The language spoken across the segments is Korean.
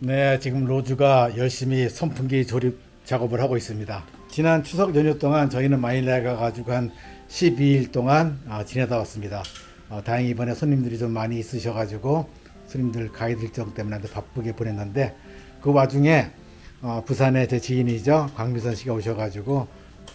네, 지금 로즈가 열심히 선풍기 조립 작업을 하고 있습니다. 지난 추석 연휴 동안 저희는 마닐라에 가가지고 한 12일 동안 아, 지내다 왔습니다. 어, 다행히 이번에 손님들이 좀 많이 있으셔가지고 손님들 가이드 일정 때문에 바쁘게 보냈는데 그 와중에 어, 부산에 제 지인이죠 광미선 씨가 오셔가지고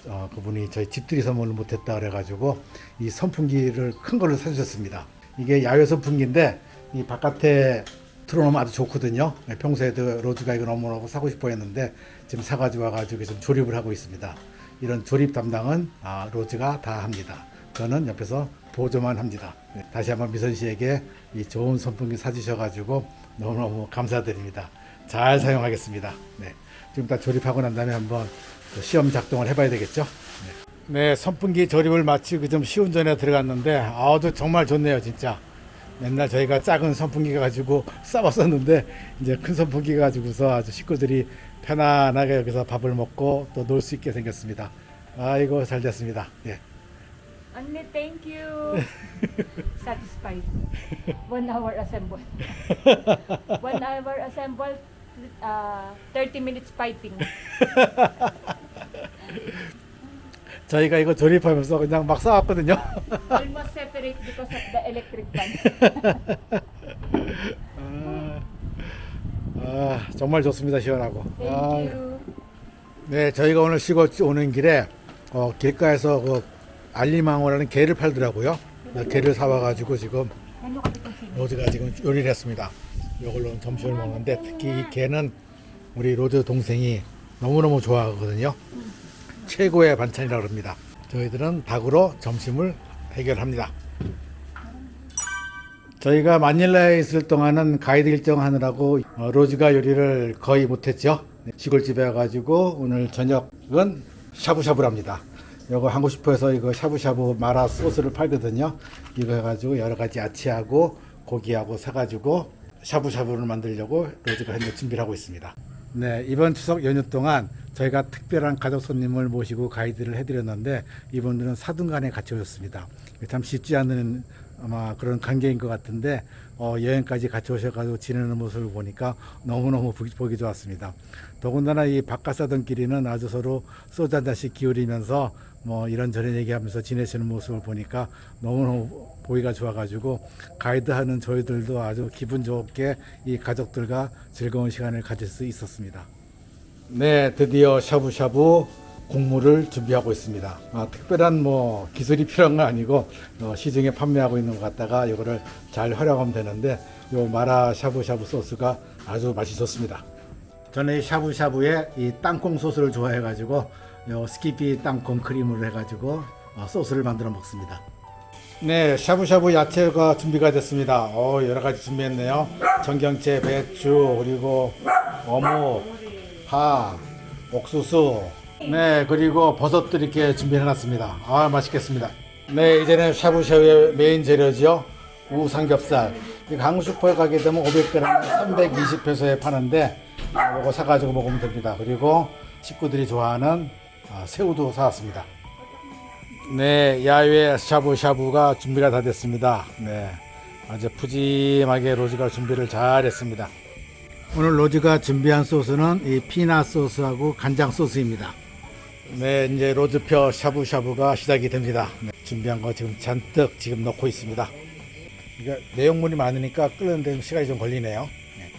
어, 그분이 저희 집들이 선물을 못했다 그래가지고 이 선풍기를 큰 걸로 사주셨습니다. 이게 야외 선풍기인데 이 바깥에 틀어놓으면 아주 좋거든요. 네, 평소에도 로즈가 이거 너무너무 사고 싶어 했는데 지금 사가지고 와가지고 지금 조립을 하고 있습니다. 이런 조립 담당은 아, 로즈가 다 합니다. 저는 옆에서 보조만 합니다. 네, 다시 한번 미선 씨에게 이 좋은 선풍기 사주셔가지고 너무너무 감사드립니다. 잘 사용하겠습니다. 네, 지금 다 조립하고 난 다음에 한번 또 시험 작동을 해봐야 되겠죠. 네. 네, 선풍기 조립을 마치고 좀 시운전에 들어갔는데 아도 정말 좋네요, 진짜. 맨날 저희가 작은 선풍기 가지고 싸웠었는데 이제 큰 선풍기 가지고서 아주 식구들이 편안하게 여기서 밥을 먹고 또 놀 수 있게 생겼습니다. 아이고 잘 됐습니다. 예. Thank you. Satisfied. One hour assemble. One hour assemble, uh, 30 minutes piping. 저희가 이거 조립하면서 그냥 막 싸웠거든요. Almost separate because of the electric fan. 아, 아, 정말 좋습니다. 시원하고. Thank 아, you. 네, 저희가 오늘 시골 오는 길에 어, 길가에서 그 알리망어라는 게를 팔더라고요. 그 게를 사와가지고 지금 Ano ka dito sino? 로즈가 지금 요리를 했습니다. 이걸로 점심을 먹는데 특히 이 게는 우리 로즈 동생이 너무너무 좋아하거든요. 최고의 반찬이라고 합니다. 저희들은 닭으로 점심을 해결합니다. 저희가 마닐라에 있을 동안은 가이드 일정 하느라고 어, 로즈가 요리를 거의 못했죠. 시골집에 와가지고 오늘 저녁은 샤브샤브랍니다. 이거 하고 싶어서 이거 샤브샤브 마라 소스를 팔거든요. 이거 해가지고 여러 가지 야채하고 고기하고 사가지고 샤브샤브를 만들려고 로즈가 현재 준비를 하고 있습니다. 네, 이번 추석 연휴 동안 저희가 특별한 가족 손님을 모시고 가이드를 해드렸는데 이분들은 사등간에 같이 오셨습니다. 참 쉽지 않은 아마 그런 관계인 것 같은데 어, 여행까지 같이 오셔가지고 지내는 모습을 보니까 너무너무 보기 좋았습니다. 더군다나 이 바깥 사던 길이는 아주 서로 소주 한 잔씩 기울이면서 뭐 이런저런 얘기하면서 지내시는 모습을 보니까 너무너무 보기가 좋아가지고 가이드하는 저희들도 아주 기분 좋게 이 가족들과 즐거운 시간을 가질 수 있었습니다. 네, 드디어 샤브샤브 국물을 준비하고 있습니다. 아, 특별한 뭐 기술이 필요한 건 아니고 어, 시중에 판매하고 있는 것 같다가 이거를 잘 활용하면 되는데 요 마라 샤브샤브 소스가 아주 맛이 좋습니다. 저는 이 샤브샤브에 이 땅콩 소스를 좋아해가지고 요 스키피 땅콩 크림을 해가지고 어, 소스를 만들어 먹습니다. 네, 샤브샤브 야채가 준비가 됐습니다. 어, 여러 가지 준비했네요. 청경채, 배추, 그리고 어묵, 파, 옥수수, 네, 그리고 버섯도 이렇게 준비해놨습니다. 아, 맛있겠습니다. 네, 이제는 샤브샤브의 메인 재료죠. 우삼겹살. 이 한국 슈퍼에 가게 되면 500g 320페소에 파는데 이거 사가지고 먹으면 됩니다. 그리고 식구들이 좋아하는 아, 새우도 사왔습니다. 네, 야외 샤브샤브가 준비가 다 됐습니다. 네, 아주 푸짐하게 로즈가 준비를 잘 했습니다. 오늘 로즈가 준비한 소스는 이 피나 소스하고 간장 소스입니다. 네, 이제 로즈표 샤브샤브가 시작이 됩니다. 네, 준비한 거 지금 잔뜩 지금 넣고 있습니다. 이게 내용물이 많으니까 끓는 데 시간이 좀 걸리네요. 네.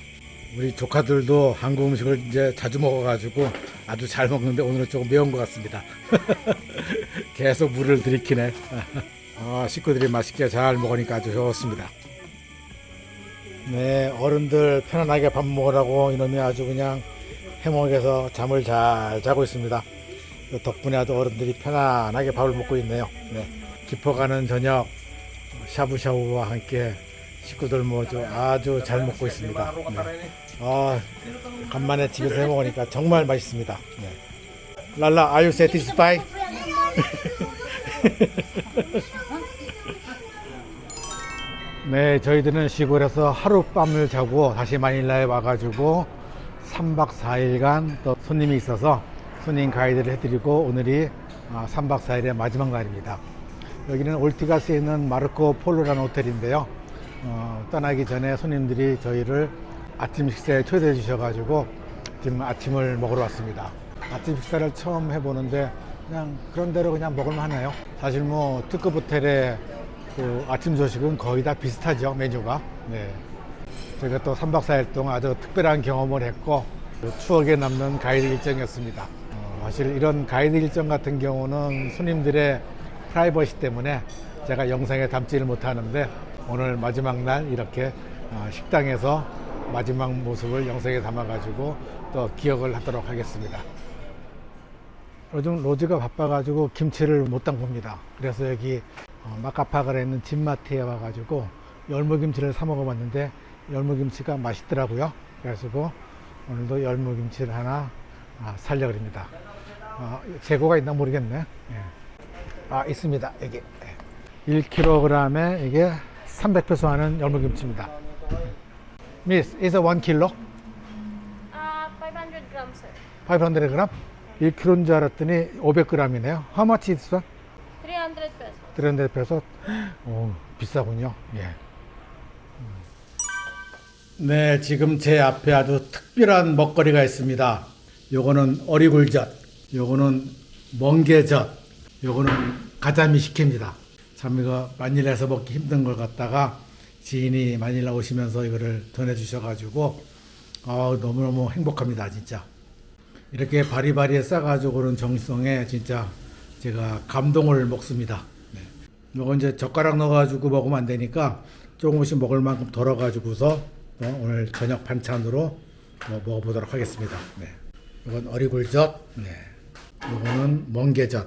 우리 조카들도 한국 음식을 이제 자주 먹어가지고 아주 잘 먹는데 오늘은 조금 매운 것 같습니다. 계속 물을 들이키네. 아, 식구들이 맛있게 잘 먹으니까 아주 좋습니다. 네, 어른들 편안하게 밥 먹으라고 이놈이 아주 그냥 해먹에서 잠을 잘 자고 있습니다. 덕분에 아주 어른들이 편안하게 밥을 먹고 있네요. 네, 깊어가는 저녁 샤브샤브와 함께 식구들 모두 아주 잘 먹고 있습니다. 네. 아, 간만에 집에서 해 먹으니까 정말 맛있습니다. 네. 랄라, are you satisfied? 네, 저희들은 시골에서 하룻밤을 자고 다시 마닐라에 와가지고 3박 4일간 또 손님이 있어서 손님 가이드를 해드리고 오늘이 아, 3박 4일의 마지막 날입니다. 여기는 올티가스에 있는 마르코 폴로라는 호텔인데요. 어, 떠나기 전에 손님들이 저희를 아침 식사에 초대해 주셔가지고 지금 아침을 먹으러 왔습니다. 아침 식사를 처음 해보는데 그냥 그런 대로 그냥 먹을만 하네요. 사실 뭐 특급 호텔의 그 아침 조식은 거의 다 비슷하죠 메뉴가. 네. 저희가 또 3박 4일 동안 아주 특별한 경험을 했고 그 추억에 남는 가이드 일정이었습니다. 어, 사실 이런 가이드 일정 같은 경우는 손님들의 프라이버시 때문에 제가 영상에 담지를 못하는데 오늘 마지막 날 이렇게 어, 식당에서 마지막 모습을 영상에 담아가지고 또 기억을 하도록 하겠습니다. 요즘 로즈가 바빠가지고 김치를 못 담굽니다. 그래서 여기 어, 마카파가에 있는 진마트에 와가지고 열무김치를 사 먹어봤는데 열무김치가 맛있더라고요. 그래가지고 오늘도 열무김치를 하나 아, 살려 그럽니다. 어, 재고가 있나 모르겠네. 예. 아 있습니다. 여기 1kg에 이게 300페소 하는 열무김치입니다. Miss, is it 1 kilo? Uh, 500 grams, sir. 500g? 1kg인 줄 알았더니 500g이네요. How much is this one? 300 pesos. 300 peso? 오, 비싸군요. 예. 네, 지금 제 앞에 아주 특별한 먹거리가 있습니다. 요거는 어리굴젓, 요거는 멍게젓, 요거는 가자미 식혜입니다. 참 이거 마닐라에서 먹기 힘든 걸 갖다가 지인이 마닐라 오시면서 이거를 전해 주셔 가지고 아, 너무너무 행복합니다, 진짜. 이렇게 바리바리에 싸가지고 그런 정성에 진짜 제가 감동을 먹습니다. 네. 요거 이제 젓가락 넣어가지고 먹으면 안 되니까 조금씩 먹을 만큼 덜어가지고서 또 오늘 저녁 반찬으로 뭐 먹어보도록 하겠습니다. 네. 이건 어리굴젓, 네. 요거는 멍게젓.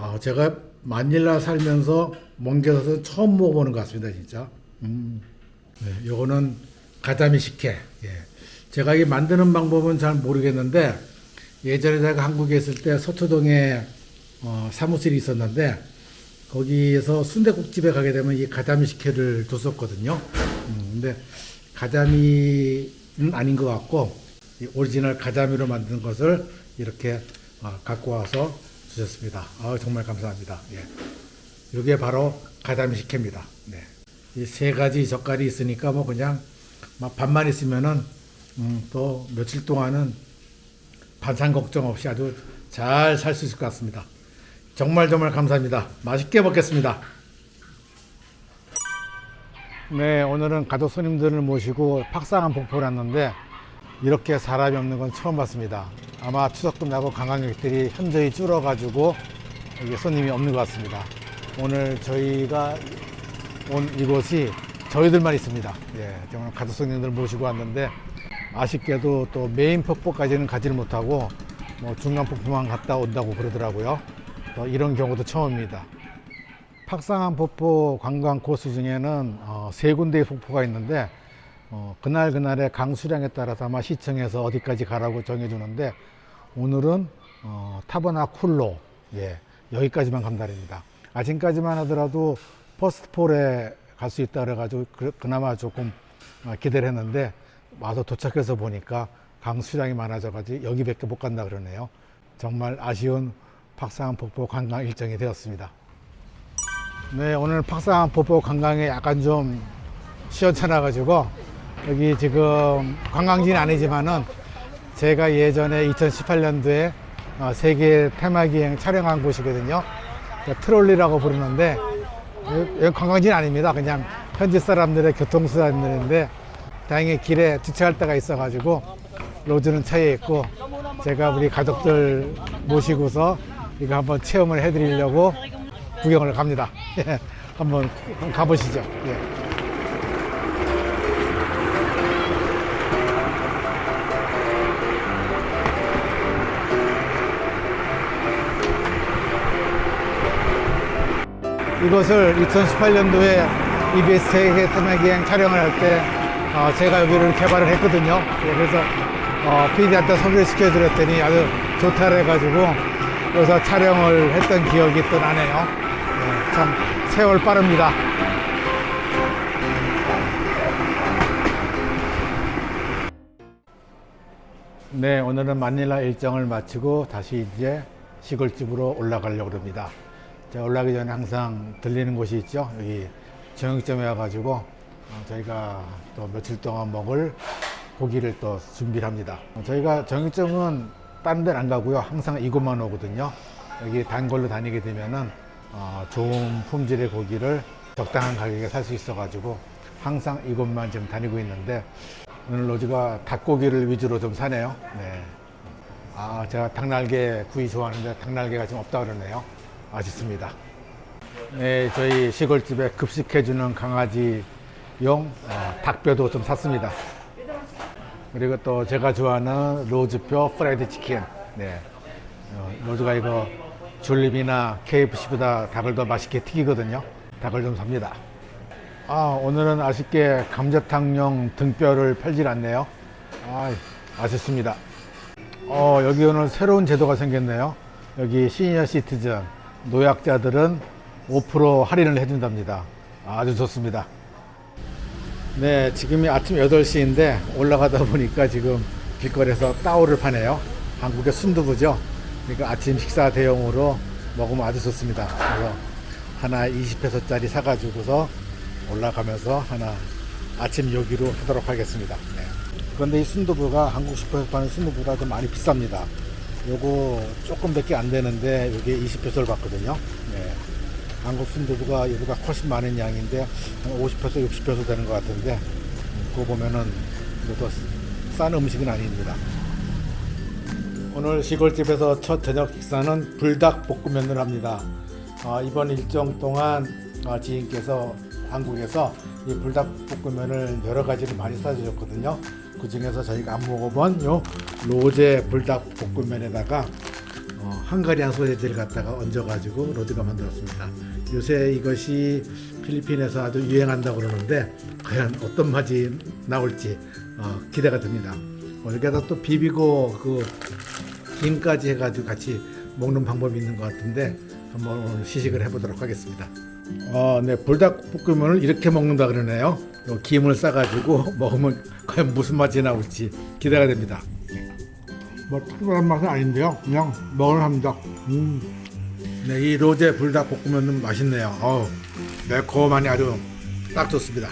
아, 제가 마닐라 살면서 멍게젓은 처음 먹어보는 것 같습니다, 진짜. 음. 네, 요거는 가자미 식혜. 예. 제가 이 만드는 방법은 잘 모르겠는데 예전에 제가 한국에 있을 때 서초동에 어, 사무실이 있었는데 거기에서 순대국집에 가게 되면 이 가자미 식혜를 줬었거든요. 음, 근데 가자미는 아닌 것 같고 이 오리지널 가자미로 만든 것을 이렇게 어, 갖고 와서 주셨습니다. 아, 정말 감사합니다. 예. 이게 바로 가자미 식혜입니다. 네. 이 세 가지 젓갈이 있으니까 뭐 그냥 막 밥만 있으면은 음, 또 며칠 동안은 반찬 걱정 없이 아주 잘 살 수 있을 것 같습니다. 정말 정말 감사합니다. 맛있게 먹겠습니다. 네, 오늘은 가족 손님들을 모시고 팍상한 폭포를 왔는데 이렇게 사람이 없는 건 처음 봤습니다. 아마 추석 끝나고 관광객들이 현저히 줄어가지고 이게 손님이 없는 것 같습니다. 오늘 저희가 온 이곳이 저희들만 있습니다. 예, 정말 가족 손님들 모시고 왔는데 아쉽게도 또 메인 폭포까지는 가지를 못하고 뭐 중간 폭포만 갔다 온다고 그러더라고요. 또 이런 경우도 처음입니다. 팍상한 폭포 관광 코스 중에는 어, 세 군데의 폭포가 있는데 어, 그날 그날의 강수량에 따라서 아마 시청에서 어디까지 가라고 정해주는데 오늘은 어, 타버나 쿨로 예, 여기까지만 간다입니다. 아직까지만 하더라도 퍼스트폴에 갈 수 있다 그래가지고 그, 그나마 조금 어, 기대를 했는데 와서 도착해서 보니까 강수량이 많아져가지고 여기밖에 못 간다 그러네요. 정말 아쉬운 팍상한 폭포 관광 일정이 되었습니다. 네, 오늘 팍상한 폭포 관광에 약간 좀 시원찮아가지고 여기 지금 관광지는 아니지만은 제가 예전에 2018년도에 어, 세계 테마기행 촬영한 곳이거든요. 트롤리라고 부르는데 관광지는 아닙니다. 그냥 현지 사람들의 교통수단들인데 다행히 길에 주차할 데가 있어가지고 로즈는 차에 있고 제가 우리 가족들 모시고서 이거 한번 체험을 해드리려고 구경을 갑니다. 예, 한번 가보시죠. 예. 이것을 2018년도에 EBS 세계 테마기행 촬영을 할 때 어, 제가 여기를 개발을 했거든요. 예, 그래서 어, PD한테 소개시켜 드렸더니 아주 좋다 그래가지고 여기서 촬영을 했던 기억이 또 나네요. 예, 참 세월 빠릅니다. 네, 오늘은 마닐라 일정을 마치고 다시 이제 시골집으로 올라가려고 합니다. 올라가기 전에 항상 들리는 곳이 있죠. 여기 정육점에 와가지고 어, 저희가 또 며칠 동안 먹을 고기를 또 준비를 합니다. 저희가 정육점은 딴 데는 안 가고요. 항상 이곳만 오거든요. 여기 단골로 다니게 되면은 어, 좋은 품질의 고기를 적당한 가격에 살 수 있어가지고 항상 이곳만 지금 다니고 있는데 오늘 로즈가 닭고기를 위주로 좀 사네요. 네. 아, 제가 닭날개 구이 좋아하는데 닭날개가 지금 없다 그러네요. 아쉽습니다. 네, 저희 시골집에 급식해주는 강아지 용 어, 닭뼈도 좀 샀습니다. 그리고 또 제가 좋아하는 로즈뼈 프라이드 치킨. 네. 어, 로즈가 이거 줄림이나 KFC보다 닭을 더 맛있게 튀기거든요. 닭을 좀 삽니다. 아, 오늘은 아쉽게 감자탕용 등뼈를 팔질 않네요. 아, 아쉽습니다. 어, 여기 오늘 새로운 제도가 생겼네요. 여기 시니어 시티즌, 노약자들은 5% 할인을 해준답니다. 아주 좋습니다. 네, 지금이 아침 8시인데 올라가다 보니까 지금 길거리에서 따오를 파네요. 한국의 순두부죠. 그러니까 아침 식사 대용으로 먹으면 아주 좋습니다. 그래서 하나 20페소짜리 사가지고서 올라가면서 하나 아침 요기로 하도록 하겠습니다. 네. 그런데 이 순두부가 한국 슈퍼에서 파는 순두부보다 좀 많이 비쌉니다. 요거 조금밖에 안 되는데 이게 20페소를 받거든요. 네. 한국 순 두부가 여기가 훨씬 많은 양인데 한 50페소, 60페소 되는 것 같은데 음, 그거 보면은 이것도 싼 음식은 아닙니다. 오늘 시골집에서 첫 저녁 식사는 불닭 볶음면을 합니다. 아, 이번 일정 동안 아, 지인께서 한국에서 이 불닭 볶음면을 여러 가지를 많이 싸주셨거든요. 그 중에서 저희가 안 먹어본 요 로제 불닭 볶음면에다가 어, 헝가리안 소세지를 갖다가 얹어가지고 로드가 만들었습니다. 요새 이것이 필리핀에서 아주 유행한다고 그러는데 과연 어떤 맛이 나올지 어, 기대가 됩니다. 어, 여기다 또 비비고 그 김까지 해가지고 같이 먹는 방법이 있는 것 같은데 한번 오늘 시식을 해보도록 하겠습니다. 어, 네 불닭볶음면을 이렇게 먹는다 그러네요. 요 김을 싸가지고 먹으면 과연 무슨 맛이 나올지 기대가 됩니다. 뭐 특별한 맛은 아닌데요. 그냥 먹을 합니다. 음. 네, 이 로제 불닭볶음면은 맛있네요. 어우, 매콤하니 아주 딱 좋습니다.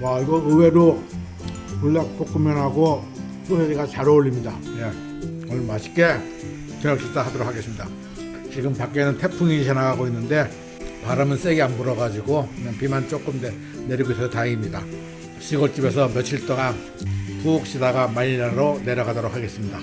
와, 이거 의외로 불닭볶음면하고 소세지가 잘 어울립니다. 예. 오늘 맛있게 저녁 식사 하도록 하겠습니다. 지금 밖에는 태풍이 지나가고 있는데 바람은 세게 안 불어가지고 비만 조금 내, 내리고 있어서 다행입니다. 시골집에서 며칠 동안 푹 쉬다가 마닐라로 내려가도록 하겠습니다.